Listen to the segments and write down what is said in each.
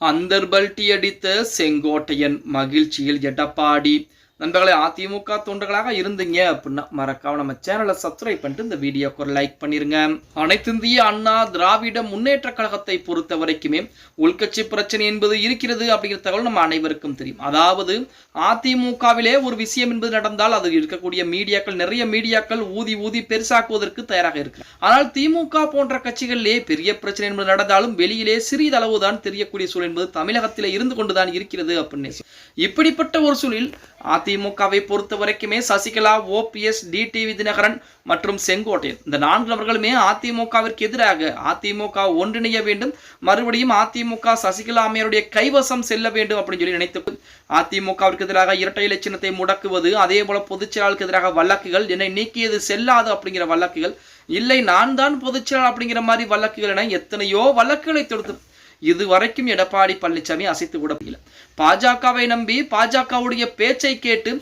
அந்தர்பல்ட்டி அடித்த செங்கோட்டையன் மகிழ்ச்சியில் எடப்பாடி நண்பர்களே அதிமுக தொண்டர்களாக இருந்தீங்க அப்படின்னா மறக்காம நம்ம சேனலை சப்ஸ்கிரைப் பண்ணிட்டு இந்த வீடியோக்கு ஒரு லைக் பண்ணிருங்க. அனைத்திந்திய அண்ணா திராவிட முன்னேற்ற கழகத்தை பொறுத்த வரைக்குமே உள்கட்சி பிரச்சனை என்பது இருக்கிறது அப்படிங்கிற தகவல் நம்ம அனைவருக்கும் தெரியும். அதாவது அதிமுகவிலே ஒரு விஷயம் என்பது நடந்தால் அது இருக்கக்கூடிய மீடியாக்கள் நிறைய மீடியாக்கள் ஊதி ஊதி பெருசாக்குவதற்கு தயாராக இருக்கு. ஆனால் திமுக போன்ற கட்சிகளிலே பெரிய பிரச்சனை என்பது நடந்தாலும் வெளியிலே சிறிதளவு தான் தெரியக்கூடிய சூழல் என்பது தமிழகத்திலே இருந்து கொண்டுதான் இருக்கிறது அப்படின்னு. இப்படிப்பட்ட ஒரு சூழலில் அதிமுகவை பொறுத்த வரைக்குமே சசிகலா ஓபிஎஸ் டிடிவி தினகரன் மற்றும் செங்கோட்டையன். இந்த நான்கு நபர்களுமே அதிமுகவிற்கு எதிராக அதிமுக ஒன்றிணைய வேண்டும். மறுபடியும் அதிமுக சசிகலா அம்மையருடைய கைவசம் செல்ல வேண்டும் அப்படின்னு சொல்லி நினைத்து அதிமுகவிற்கு எதிராக இரட்டை இலட்சணத்தை முடக்குவது அதே போல பொதுச்செயலாளருக்கு எதிராக வழக்குகள் என்னை நீக்கியது செல்லாது அப்படிங்கிற வழக்குகள். இல்லை நான் தான் பொதுச்செயலாளர் அப்படிங்கிற மாதிரி வழக்குகள் என எத்தனையோ வழக்குகளை தொடுத்து இதுவரைக்கும் எடப்பாடி பழனிசாமி அசைத்து கூட முடியல பாஜகவை நம்பி பாஜகவுடைய பேச்சை கேட்டு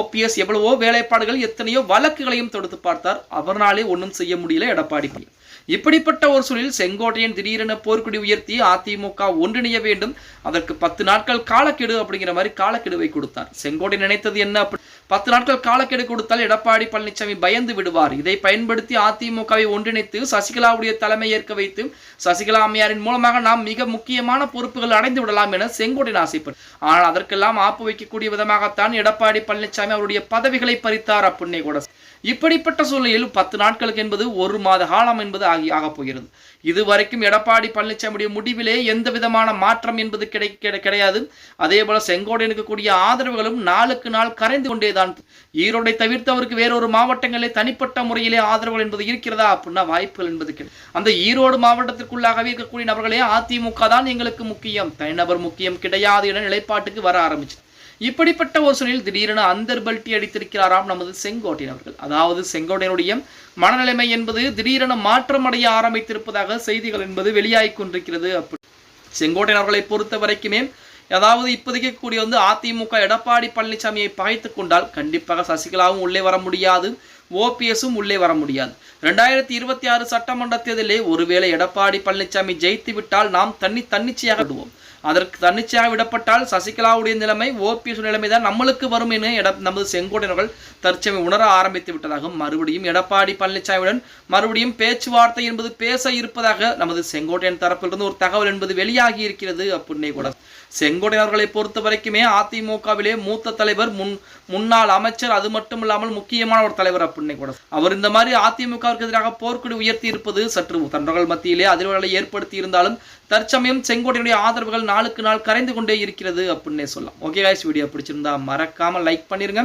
ஓபிஎஸ் எவ்வளவோ வேலைப்பாடுகள் எத்தனையோ வழக்குகளையும் தொடுத்து பார்த்தார் அவர்னாலே ஒன்றும் செய்ய முடியல எடப்பாடி பழனிசாமி. இப்படிப்பட்ட ஒரு சூழலில் செங்கோட்டையன் திடீரென போர்க்குடி உயர்த்தி அதிமுக ஒன்றிணைய வேண்டும். அதற்கு பத்து நாட்கள் காலக்கெடு அப்படிங்கிற மாதிரி காலக்கெடுவை கொடுத்தார். செங்கோட்டையன் நினைத்தது என்ன பத்து நாட்கள் காலக்கெடு கொடுத்தால் எடப்பாடி பழனிசாமி பயந்து விடுவார். இதை பயன்படுத்தி அதிமுகவை ஒன்றிணைத்து சசிகலாவுடைய தலைமை ஏற்க வைத்து சசிகலா அம்மையாரின் மூலமாக நாம் மிக முக்கியமான பொறுப்புகள் அடைந்து விடலாம் என செங்கோட்டையன் ஆசைப்படும் ஆனால் அதற்கெல்லாம் ஆப்பு வைக்கக்கூடிய விதமாகத்தான் எடப்பாடி பழனிசாமி அவருடைய பதவிகளை பறித்தார் அப்படின்னே கூட. இப்படிப்பட்ட சூழ்நிலையில் பத்து நாட்களுக்கு என்பது ஒரு மாத காலம் என்பது ஆகி ஆகப் போகிறது. இதுவரைக்கும் எடப்பாடி பழனிசாமியுடைய முடிவிலே எந்த விதமான மாற்றம் என்பது கிடை கிடையாது. அதே போல செங்கோடையனுக்கு கூடிய ஆதரவுகளும் நாளுக்கு நாள் கரைந்து கொண்டேதான். ஈரோடை தவிர்த்து அவருக்கு வேறொரு மாவட்டங்களிலே தனிப்பட்ட முறையிலே ஆதரவுகள் என்பது இருக்கிறதா? அப்படின்னா வாய்ப்புகள் என்பது கிடையாது அந்த ஈரோடு மாவட்டத்திற்குள்ளாகவே இருக்கக்கூடிய நபர்களே அதிமுக தான் எங்களுக்கு முக்கியம். தனிநபர் முக்கியம் கிடையாது என நிலைப்பாட்டுக்கு வர ஆரம்பிச்சு இப்படிப்பட்ட ஒரு சூழலில் திடீரென அந்தர்பல்ட்டி அடித்திருக்கிறாராம் நமது செங்கோட்டையன் அவர்கள். அதாவது செங்கோட்டையனுடைய மனநிலைமை என்பது திடீரென மாற்றமடைய ஆரம்பித்திருப்பதாக செய்திகள் என்பது வெளியாகிக் கொண்டிருக்கிறது அப்படி செங்கோட்டையன் அவர்களை பொறுத்த வரைக்குமே அதாவது இப்போதைக்கு கூடிய வந்து அதிமுக எடப்பாடி பழனிசாமியை பகைத்து கொண்டால் கண்டிப்பாக சசிகலாவும் உள்ளே வர முடியாது ஓபிஎஸும் உள்ளே வர முடியாது. ரெண்டாயிரத்தி இருபத்தி ஆறு சட்டமன்ற தேர்தலிலே ஒருவேளை எடப்பாடி பழனிசாமி ஜெயித்து விட்டால் நாம் தன்னி தன்னிச்சையாக விடுவோம். அதற்கு தன்னிச்சையாக விடப்பட்டால் சசிகலாவுடைய நிலைமை ஓபிஎஸ் நிலைமை தான் நம்மளுக்கு வரும் என எட நமது செங்கோட்டையர்கள் தற்சமயம் உணர ஆரம்பித்து விட்டதாகவும் மறுபடியும் எடப்பாடி பழனிசாமியுடன் மறுபடியும் பேச்சுவார்த்தை என்பது பேச இருப்பதாக நமது செங்கோட்டையன் தரப்பிலிருந்து ஒரு தகவல் என்பது வெளியாகி இருக்கிறது அப்படின்னே கூட. செங்கோட்டையர்களை பொறுத்த வரைக்குமே அதிமுகவிலே மூத்த தலைவர் முன் முன்னாள் அமைச்சர் அது மட்டும் இல்லாமல் முக்கியமான ஒரு தலைவர் அப்படின்னே கூட. அவர் இந்த மாதிரி அதிமுகவிற்கு எதிராக போர்க்குடி உயர்த்தி இருப்பது சற்று தொண்டர்கள் மத்தியிலே அதிர்வுகளை ஏற்படுத்தி இருந்தாலும் தற்சமயம் செங்கோட்டையுடைய ஆதரவுகள் நாளுக்கு நாள் கரைந்து கொண்டே இருக்கிறது அப்படின்னே சொல்லலாம். ஓகே காய்ஸ் வீடியோ பிடிச்சிருந்தா மறக்காம லைக் பண்ணிருங்க.